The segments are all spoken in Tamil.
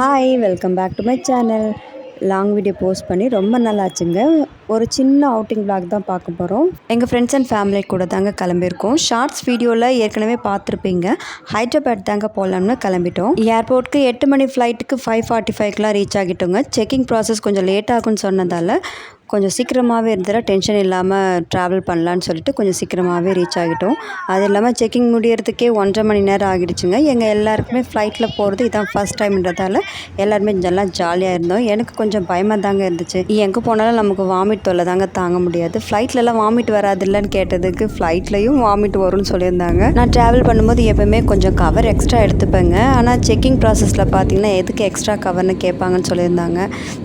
Hi welcome back to my channel long video post பண்ணி ரொம்ப நல்லா ஆச்சுங்க ஒரு சின்ன அவுட்டிங் பிளாக் தான் பார்க்க போகிறோம் எங்கள் ஃப்ரெண்ட்ஸ் அண்ட் ஃபேமிலி கூட தாங்க கிளம்பியிருக்கோம். ஷார்ட்ஸ் வீடியோவில் ஏற்கனவே பார்த்துருப்பீங்க. ஹைதராபாத் தாங்க போகலாம்னு கிளம்பிட்டோம். ஏர்போர்ட்க்கு எட்டு மணி ஃப்ளைட்டுக்கு ஃபைவ் ஃபார்ட்டி ஃபைவ்க்கெலாம் ரீச் ஆகிட்டோங்க. செக்கிங் ப்ராசஸ் கொஞ்சம் லேட் ஆகும்னு சொன்னதால் கொஞ்சம் சீக்கிரமாகவே இருந்ததில் டென்ஷன் இல்லாமல் ட்ராவல் பண்ணலான்னு சொல்லிட்டு கொஞ்சம் சீக்கிரமாகவே ரீச் ஆகிட்டோம். அது இல்லாமல் செக்கிங் முடியறதுக்கே ஒன்றரை மணி நேரம் ஆகிடுச்சுங்க. எங்கள் எல்லாருக்குமே ஃப்ளைட்டில் போகிறது இதான் ஃபஸ்ட் டைம்ன்றதால எல்லாருமே நல்லா ஜாலியாக இருந்தோம். எனக்கு கொஞ்சம் பயமாக தாங்க இருந்துச்சு. எங்கே போனாலும் நமக்கு வாமிட் தொல்லை தாங்க தாங்க முடியாது. ஃப்ளைட்லலாம் வாமிட் வராதுல்லன்னு கேட்டதுக்கு ஃப்ளைட்லேயும் வாமிட் வரும்னு சொல்லியிருந்தாங்க. நான் ட்ராவல் பண்ணும்போது எப்போவுமே கொஞ்சம் கவர் எக்ஸ்ட்ரா எடுத்துப்பேங்க. ஆனால் செக்கிங் ப்ராசஸில் பார்த்தீங்கன்னா எதுக்கு எக்ஸ்ட்ரா கவர்னு கேட்பாங்கன்னு சொல்லியிருந்தாங்க.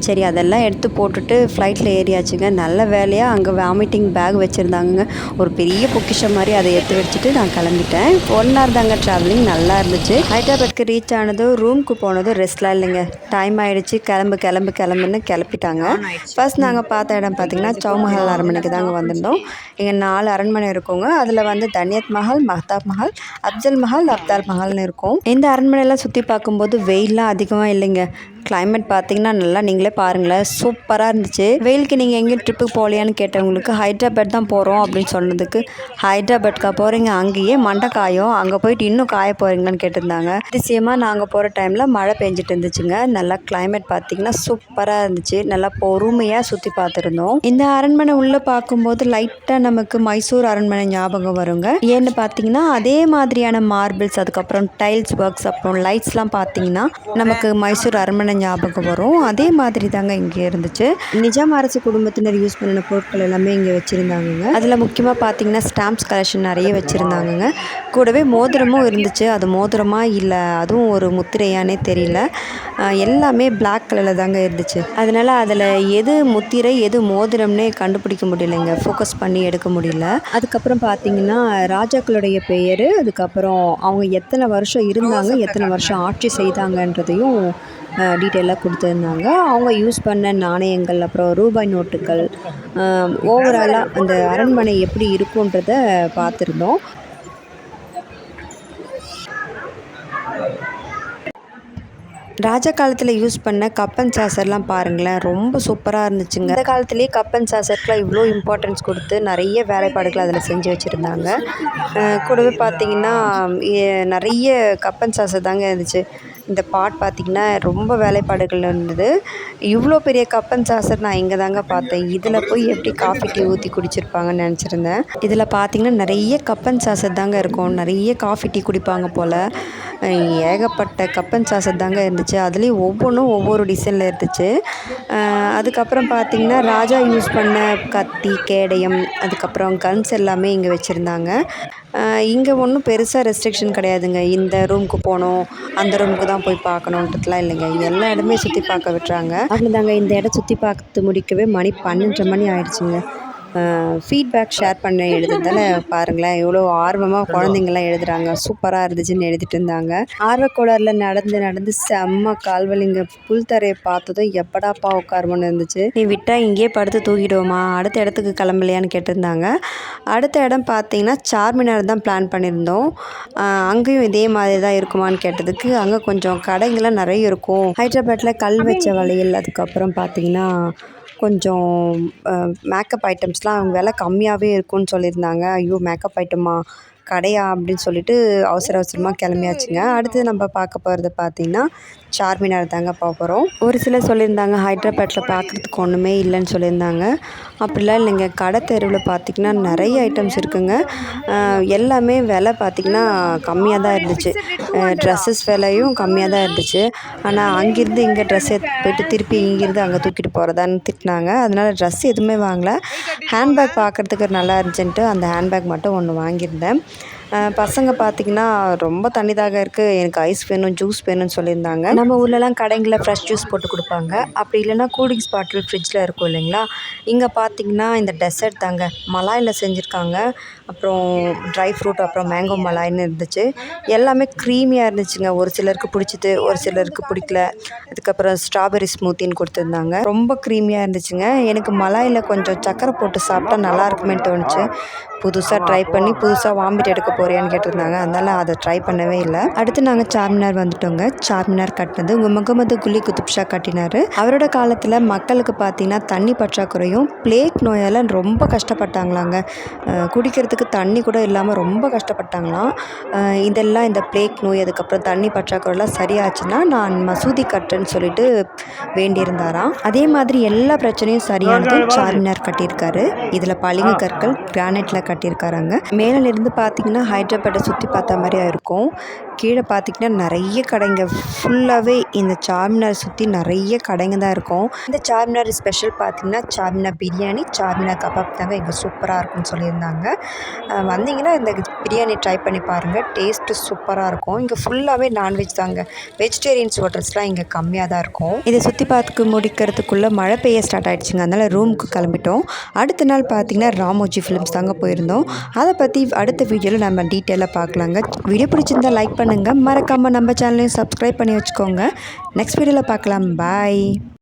சரி அதெல்லாம் எடுத்து போட்டுட்டு ஃப்ளைட்டில் ஏறி ஏறியாச்சுங்க நல்ல வேலையாக அங்கே வாமிட்டிங் பேக் வச்சுருந்தாங்க ஒரு பெரிய பொக்கிஷம் மாதிரி அதை எடுத்து வச்சுட்டு நான் கிளம்பிட்டேன். ஒன் ஹவர் தாங்க ட்ராவலிங் நல்லா இருந்துச்சு. ஹைதராபாத்க்கு ரீச் ஆனதும் ரூமுக்கு போனதும் ரெஸ்ட்லாம் இல்லைங்க. டைம் ஆயிடுச்சு. கிளம்பு கிளம்பு கிளம்புன்னு கிளப்பிட்டாங்க ஃபர்ஸ்ட் நாங்கள் பார்த்த இடம் பார்த்தீங்கன்னா சௌமஹல் அரண்மனைக்கு தாங்க வந்திருந்தோம். இங்கே நாலு அரண்மனை இருக்குங்க. அதில் வந்து தனியத் மஹல் மஹ்தாப் மஹல் அப்ஜல் மஹல் அப்தால் மஹல்னு இருக்கும். இந்த அரண்மனையெல்லாம் சுற்றி பார்க்கும்போது வெயில்லாம் அதிகமாக இல்லைங்க. கிளைமேட் பார்த்தீங்கன்னா நல்லா நீங்களே பாருங்களேன். சூப்பராக இருந்துச்சு. வெயிலுக்கு நீங்கள் எங்கேயும் ட்ரிப்புக்கு போகலையான்னு கேட்டவங்களுக்கு ஹைதராபாத் தான் போகிறோம் அப்படின்னு சொன்னதுக்கு ஹைதராபாத்க்கா போகிறீங்க அங்கேயே மண்டை காயும் அங்கே போயிட்டு இன்னும் காய போகிறீங்களான்னு கேட்டிருந்தாங்க. அதிசயமாக நாங்கள் போகிற டைமில் மழை பெஞ்சிட்டு இருந்துச்சுங்க. நல்லா கிளைமேட் பார்த்தீங்கன்னா சூப்பராக இருந்துச்சு. நல்லா பொறுமையாக சுற்றி பார்த்துருந்தோம். இந்த அரண்மனை உள்ளே பார்க்கும்போது லைட்டாக நமக்கு மைசூர் அரண்மனை ஞாபகம் வருங்க. ஏன்னு பார்த்தீங்கன்னா அதே மாதிரியான மார்பிள்ஸ் அதுக்கப்புறம் டைல்ஸ் ஒர்க்ஸ் அப்புறம் லைட்ஸ்லாம் பார்த்தீங்கன்னா நமக்கு மைசூர் அரண்மனை ஞாபகம் வரும்? அதே மாதிரி தாங்க இங்கே இருந்துச்சு. நிஜாம் அரசு குடும்பத்தினர் யூஸ் பண்ணின பொருட்கள் எல்லாமே இங்கே வச்சுருந்தாங்கங்க. அதில் முக்கியமாக பார்த்தீங்கன்னா ஸ்டாம்ப்ஸ் கலெக்ஷன் நிறைய வச்சுருந்தாங்கங்க. கூடவே மோதிரமும் இருந்துச்சு. அது மோதிரமாக இல்லை அதுவும் ஒரு முத்திரையானே தெரியல. எல்லாமே பிளாக் கலரில் தாங்க இருந்துச்சு. அதனால் அதில் எது முத்திரை எது மோதிரம்னே கண்டுபிடிக்க முடியலைங்க. ஃபோக்கஸ் பண்ணி எடுக்க முடியல. அதுக்கப்புறம் பார்த்தீங்கன்னா ராஜாக்களுடைய பெயர் அதுக்கப்புறம் அவங்க எத்தனை வருஷம் இருந்தாங்க எத்தனை வருஷம் ஆட்சி செய்தாங்கன்றதையும் டீட்டெயிலாக கொடுத்துருந்தாங்க. அவங்க யூஸ் பண்ண நாணயங்கள் அப்புறம் ரூபாய் நோட்டுகள் ஓவராலாக அந்த அரண்மனை எப்படி இருக்குன்றத பார்த்துருந்தோம். ராஜா காலத்தில் யூஸ் பண்ண கப்பன் சாசர்லாம் பாருங்களேன் ரொம்ப சூப்பராக இருந்துச்சுங்க. இந்த காலத்துலேயே கப்பன் சாசர்க்கெலாம் இவ்வளோ இம்பார்ட்டன்ஸ் கொடுத்து நிறைய வேலைப்பாடுகள் அதில் செஞ்சு வச்சுருந்தாங்க. கூடவே பார்த்தீங்கன்னா நிறைய கப்பன் சாசர் தாங்க இருந்துச்சு. இந்த பாட் பார்த்திங்கன்னா ரொம்ப வேலைப்பாடுகள் இருந்தது. இவ்வளோ பெரிய கப் அண்ட் சாசர் நான் இங்கே தாங்க பார்த்தேன். இதில் போய் எப்படி காஃபி டீ ஊற்றி குடிச்சிருப்பாங்கன்னு நினச்சிருந்தேன். இதில் பார்த்திங்கன்னா நிறைய கப் அண்ட் சாசர் தாங்க இருக்கும். நிறைய காஃபி டீ குடிப்பாங்க போல். ஏகப்பட்ட கப் அண்ட் சாசர் தாங்க இருந்துச்சு. அதுலேயும் ஒவ்வொன்றும் ஒவ்வொரு டிசைனில் இருந்துச்சு. அதுக்கப்புறம் பார்த்திங்கன்னா ராஜா யூஸ் பண்ண கத்தி கேடயம் அதுக்கப்புறம் கன்ஸ் எல்லாமே இங்கே வச்சுருந்தாங்க. இங்கே ஒன்றும் பெருசாக ரெஸ்ட்ரிக்ஷன் கிடையாதுங்க. இந்த ரூமுக்கு போகணும் அந்த ரூமுக்கு தான் போய் பார்க்கணுன்றதுலாம் இல்லைங்க. எல்லா இடமே சுற்றி பார்க்க விட்டுறாங்க. அவ்வளோதாங்க இந்த இடம் சுற்றி பார்த்து முடிக்கவே மணி பன்னெண்டரை மணி ஆயிடுச்சுங்க. ஃபீட்பேக் ஷேர் பண்ண எழுதுறதால பாருங்களேன் எவ்வளோ ஆர்வமாக குழந்தைங்கள்லாம் எழுதுறாங்க. சூப்பராக இருந்துச்சுன்னு எழுதிட்டு இருந்தாங்க. ஆர்வக்கோளாறில் நடந்து நடந்து செம்ம கால்வலிங்க. புல் தரையை பார்த்ததும் எப்படாப்பா உட்காருமோன்னு இருந்துச்சு. நீ விட்டால் இங்கேயே படுத்து தூக்கிடுவோமா அடுத்த இடத்துக்கு கிளம்பலையான்னு கேட்டிருந்தாங்க. அடுத்த இடம் பார்த்தீங்கன்னா சார்மினார் தான் பிளான் பண்ணியிருந்தோம். அங்கேயும் இதே மாதிரி தான் இருக்குமான்னு கேட்டதுக்கு அங்கே கொஞ்சம் கடைங்கள்லாம் நிறைய இருக்கும். ஹைதராபாத்தில் கல் வச்ச வளையல் அதுக்கப்புறம் பார்த்தீங்கன்னா கொஞ்சம் மேக்கப் ஐட்டம்ஸ்லாம் விலை கம்மியாகவே இருக்கும்னு சொல்லியிருந்தாங்க. ஐயோ மேக்கப் ஐட்டமா கடையா அப்படின்னு சொல்லிட்டு அவசர அவசரமாக கிளம்பியாச்சுங்க. அடுத்து நம்ம பார்க்க போகிறது பார்த்தீங்கன்னா சார்மினார் தாங்க பார்க்க போகிறோம் ஒரு சிலர் சொல்லியிருந்தாங்க ஹைதராபாத்தில் பார்க்குறதுக்கு ஒன்றுமே இல்லைன்னு சொல்லியிருந்தாங்க. அப்படிலாம் இல்லைங்க. கடை தெருவில் பார்த்திங்கன்னா நிறைய ஐட்டம்ஸ் இருக்குங்க. எல்லாமே விலை பார்த்திங்கன்னா கம்மியாக தான் இருந்துச்சு. ட்ரெஸ்ஸஸ் விலையும் கம்மியாக தான் இருந்துச்சு. ஆனால் அங்கேருந்து இங்கே ட்ரெஸ் போயிட்டு திருப்பி இங்கேருந்து அங்கே தூக்கிட்டு போகிறதான்னு திட்டினாங்க. அதனால் ட்ரெஸ் எதுவுமே வாங்கலை. ஹேண்ட்பேக் பார்க்குறதுக்கு நல்லா இருந்துச்சுன்ட்டு அந்த ஹேண்ட்பேக் மட்டும் ஒன்று வாங்கியிருந்தேன். பசங்க பார்த்திங்கன்னா ரொம்ப தண்ணி தாக இருக்குது எனக்கு ஐஸ் வேணும் ஜூஸ் வேணும்னு சொல்லியிருந்தாங்க. நம்ம ஊர்லலாம் கடைங்களில் ஃப்ரெஷ் ஜூஸ் போட்டு கொடுப்பாங்க. அப்படி இல்லைன்னா கூலிங்ஸ் பாட்டில் ஃப்ரிட்ஜில் இருக்கும் இல்லைங்களா? இங்கே பார்த்தீங்கன்னா இந்த டெசர்ட் தாங்க. மலாயில் செஞ்சுருக்காங்க. அப்புறம் ட்ரை ஃப்ரூட் அப்புறம் மேங்கோ மலாய்னு இருந்துச்சு. எல்லாமே க்ரீமியாக இருந்துச்சுங்க. ஒரு சிலருக்கு பிடிச்சிது ஒரு சிலருக்கு பிடிக்கல. அதுக்கப்புறம் ஸ்ட்ராபெரி ஸ்மூத்தின்னு கொடுத்துருந்தாங்க. ரொம்ப க்ரீமியாக இருந்துச்சுங்க. எனக்கு மலாயில் கொஞ்சம் சக்கரை போட்டு சாப்பிட்டா நல்லா இருக்குமேன்னு தோணுச்சு. புதுசாக ட்ரை பண்ணி புதுசாக வாமிட் எடுக்க போறியான்னு கேட்டிருந்தாங்க. அதனால் அதை ட்ரை பண்ணவே இல்லை. அடுத்து நாங்கள் சார்மினார் வந்துட்டோங்க. சார்மினார் கட்டினது உங்கள் முகமது குலி குத்துப்ஷா கட்டினார். அவரோட காலத்தில் மக்களுக்கு பார்த்தீங்கன்னா தண்ணி பற்றாக்குறையும் பிளேக் நோயால் ரொம்ப கஷ்டப்பட்டாங்களாங்க. குடிக்கிறதுக்கு தண்ணி கூட இல்லாமல் ரொம்ப கஷ்டப்பட்டாங்களாம். இதெல்லாம் இந்த பிளேக் நோய் அதுக்கப்புறம் தண்ணி பற்றாக்குறைலாம் சரியாச்சுன்னா நான் மசூதி கட்டுறேன்னு சொல்லிட்டு வேண்டியிருந்தாராம். அதே மாதிரி எல்லா பிரச்சனையும் சரியானதும் சார்மினார் கட்டியிருக்காரு. இதில் பளிங்கு கற்கள் கிரானைட்டில் கட்டியிருக்காராங்க. மேலே இருந்து பார்த்தீங்கன்னா ஹைதராபாத்தை சுற்றி பார்த்த மாதிரியா இருக்கும். கீழே பார்த்தீங்கன்னா நிறைய கடைங்க. ஃபுல்லாகவே இந்த சார்மினார் சுற்றி நிறைய கடைங்க தான் இருக்கும். இந்த சார்மினார் ஸ்பெஷல் பார்த்தீங்கன்னா சார்மினார் பிரியாணி சார்மினார் கபாப் தாங்க இங்கே சூப்பராக இருக்கும்னு சொல்லியிருந்தாங்க. வந்தீங்கன்னா இந்த பிரியாணி ட்ரை பண்ணி பாருங்கள் டேஸ்ட்டு சூப்பராக இருக்கும். இங்கே ஃபுல்லாகவே நான்வெஜ் தாங்க. வெஜிடேரியன்ஸ் ஹோட்டல்ஸ்லாம் இங்கே கம்மியாக தான் இருக்கும். இதை சுற்றி பார்த்து முடிக்கிறதுக்குள்ளே மழை பெய்ய ஸ்டார்ட் ஆகிடுச்சிங்க அதனால் ரூமுக்கு கிளம்பிட்டோம். அடுத்த நாள் பார்த்தீங்கன்னா ராமோஜி ஃபிலிம்ஸ் தாங்க போயிருந்தோம். அதை பற்றி அடுத்த வீடியோவில் நம்ம டீட்டெயிலாக பார்க்கலாங்க. வீடியோ பிடிச்சிருந்தா லைக் பண்ணுங்கள் மறக்காமல் நம்ம சேனலையும் சப்ஸ்கிரைப் பண்ணி வச்சுக்கோங்க. நெக்ஸ்ட் வீடியோவில் பார்க்கலாம். பாய்